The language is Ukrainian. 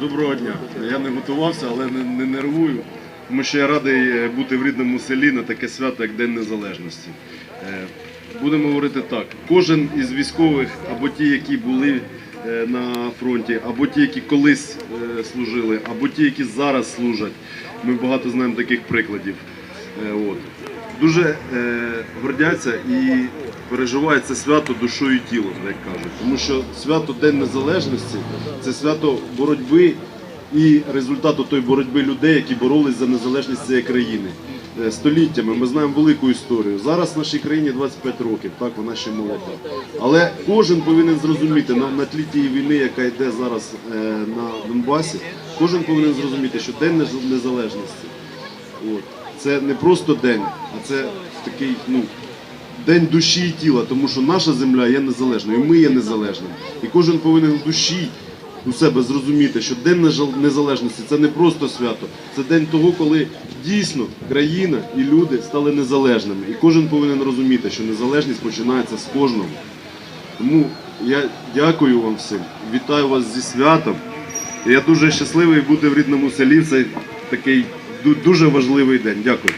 Доброго дня. Я не готувався, але не, не нервую, тому що я радий е, бути в рідному селі на таке свято, як День Незалежності. Е, Будемо говорити так: кожен із військових, або ті, які були е, на фронті, або ті, які колись служили, або ті, які зараз служать. Ми багато знаємо таких прикладів. От. Дуже е, гордяться і переживають це свято душою і тілом, як кажуть. Тому що свято День Незалежності це свято боротьби і результату тої боротьби людей, які боролись за незалежність цієї країни. Е, Століттями ми знаємо велику історію. Зараз в нашій країні 25 років, так вона ще молода. Але кожен повинен зрозуміти на, на тлі тієї війни, яка йде зараз е, на Донбасі, кожен повинен зрозуміти, що День Незалежності От. Це не просто день, а це такий ну, день душі і тіла, тому що наша земля є незалежною, і ми є незалежними. І кожен повинен в душі у себе зрозуміти, що День Незалежності це не просто свято, це день того, коли дійсно країна і люди стали незалежними. І кожен повинен розуміти, що незалежність починається з кожного. Тому я дякую вам всім, вітаю вас зі святом. Я дуже щасливий бути в рідному селі в цей такий дуже важливий день. Дякую.